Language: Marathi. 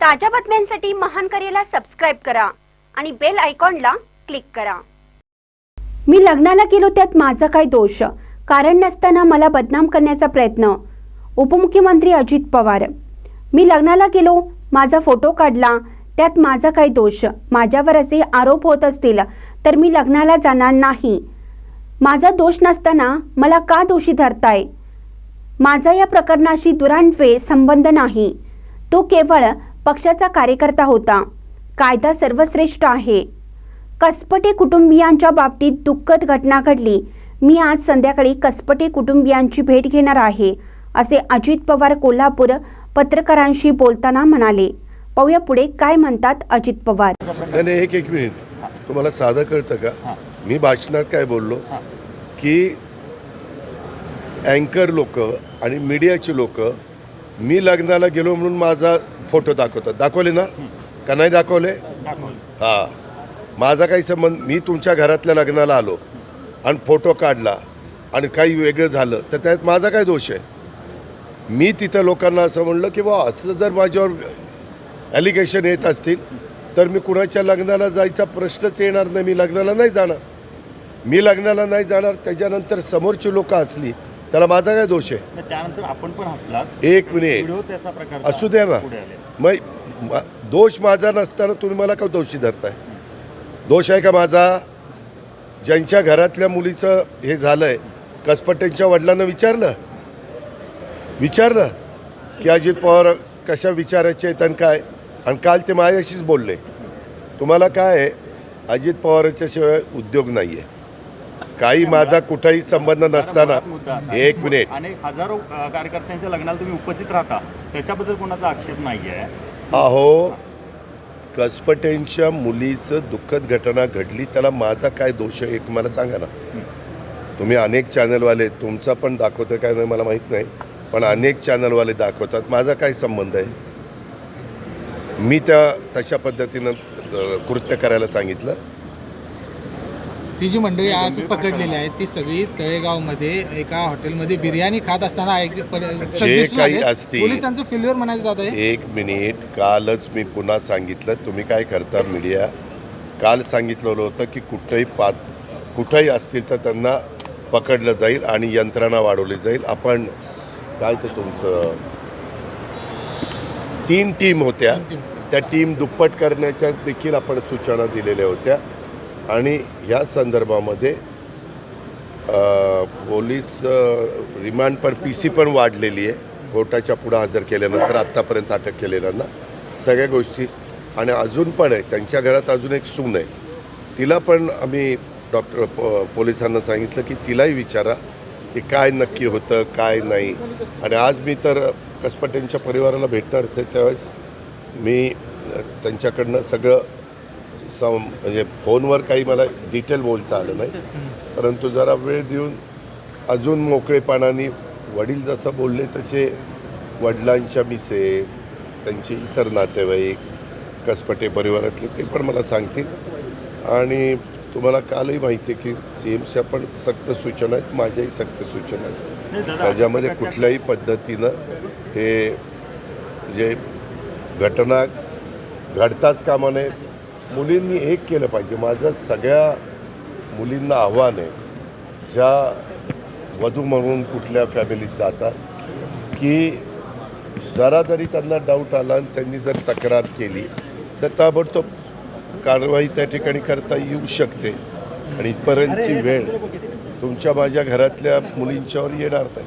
ताज्या बातम्यांसाठी महान करेला सबस्क्राईब करा आणि बेल आयकॉनला क्लिक करा. मी लग्नाला गेलो त्यात माझा काय दोष? कारण नसताना मला बदनाम करण्याचा प्रयत्न. उपमुख्यमंत्री अजित पवार. मी लग्नाला गेलो माझा फोटो काढला त्यात माझा काय दोष? माझ्यावर असे आरोप होत असतील तर मी लग्नाला जाणार नाही. माझा दोष नसताना मला का दोषी धरताय? माझा या प्रकरणाशी दुरांडवे संबंध नाही. तो केवळ पक्षाचा कार्यकर्ता होता. कायदा सर्वश्रेष्ठ आहे. कसपटे कुटुंबियांच्या बाबतीत दुःखद घटना घडली. मी आज संध्याकाळी कसपटे कुटुंबियांची भेट घेणार आहे असे अजित पवार कोल्हापूर पत्रकारांशी बोलताना म्हणाले. पाहूया पुढे काय म्हणतात अजित पवार. नाही एक एक मिनिट. तुम्हाला साधं कळतं का? मी भाषणात काय बोललो? की अँकर लोक आणि मीडियाची लोक मी लग्नाला गेलो म्हणून माझा फोटो दाखवतात. दाखवले ना? का नाही दाखवले? हा. माझा काही संबंध मी तुमच्या घरातल्या लग्नाला आलो आणि फोटो काढला आणि काही वेगळं झालं तर त्यात माझा काय दोष आहे? मी तिथं लोकांना असं म्हणलं की बा असं जर माझ्यावर ॲलिगेशन येत असतील तर मी कुणाच्या लग्नाला जायचा प्रश्नच येणार नाही. मी लग्नाला नाही जाणार. मी लग्नाला नाही जाणार. त्याच्यानंतर समोरची लोकं असली त्याला माझा काय दोष आहे? तर त्यानंतर आपण पण हसलात. एक मिनिट. असू द्या ना. मग म- दोष माझा नसताना तुम्ही मला का दोषी धरताय? दोष आहे का माझा? ज्यांच्या घरातल्या मुलीचं हे झालंय कसपटेंच्या वडिलांना विचारलं? विचारलं? की अजित पवार कशा विचारायचे आहेत आणि काय? आणि काल ते माझ्याशीच बोलले. तुम्हाला काय आहे? अजित पवारांच्या शिवाय उद्योग नाही आहे काही माझा कुठलाही संबंध नसताना. एक मिनिट. आणि हजारो कार्यकर्त्यांच्या लग्नाला तुम्ही उपस्थित राहता. त्याच्याबद्दल कोणाचा आक्षेप नाही आहे अहो कसपटेंच्या मुलीचं दुःखद घटना घडली त्याला माझा काय दोष आहे एक मला सांगा ना. तुम्ही अनेक चॅनलवाले तुमचा पण दाखवतोय काय नाही मला माहीत नाही. पण अनेक चॅनलवाले दाखवतात माझा काय संबंध आहे? मी त्या तशा पद्धतीनं कृत्य करायला सांगितलं. ती जी मंडळी आज पकडलेली आहे ती सगळी तळेगावमध्ये एका हॉटेलमध्ये बिर्याणी खात असताना पर- दिसून काही. असतील- पोलिसांचं फेल्युअर म्हणायचं जात आहे एक मिनिट कालच मी पुन्हा सांगितलं. तुम्ही काय करता मीडिया? काल सांगितलेलं होतं की कुठंही पा कुठंही असतील तर त्यांना पकडलं जाईल आणि यंत्रणा वाढवली जाईल. आपण काय ते तुमचं? तीन टीम होत्या. त्या टीम दुप्पट करण्याच्या देखील आपण सूचना दिलेल्या होत्या. आणि ह्या संदर्भामध्ये पोलीस रिमांड पण पी सी पण वाढलेली आहे. कोर्टाच्या पुढं हजर केल्यानंतर आत्तापर्यंत अटक केलेल्यांना सगळ्या गोष्टी. आणि अजून पण आहे त्यांच्या घरात अजून एक सून आहे. तिला पण आम्ही डॉक्टर प- पोलिसांना सांगितलं की तिलाही विचारा की काय नक्की होतं काय नाही. आणि आज मी तर कसपटेंच्या परिवाराला भेटणारच आहे त्यावेळेस मी त्यांच्याकडनं सगळं सम म्हणजे फोनवर काही मला डिटेल बोलता आलं नाही. परंतु जरा वेळ देऊन अजून मोकळेपणाने वडील जसं बोलले तसे वडिलांच्या मिसेस त्यांचे इतर नातेवाईक कसपटे परिवारातले ते पण मला सांगतील. आणि तुम्हाला कालही माहिती आहे की सी एमच्या पण सक्त सूचना आहेत माझ्याही सक्त सूचना आहेत. त्याच्यामध्ये कुठल्याही पद्धतीनं हे जे घटना घडताच कामा नये मुलींनी एक केलं पाहिजे. माझं सगळ्या मुलींना आव्हान आहे ज्या वधू म्हणून कुठल्या फॅमिलीत जातात की जरा जरी त्यांना डाऊट आला आणि त्यांनी जर तक्रार केली तर ताबडतोब कारवाई त्या ठिकाणी करता येऊ शकते. आणि इथपर्यंतची वेळ तुमच्या माझ्या घरातल्या मुलींच्यावर येणार नाही.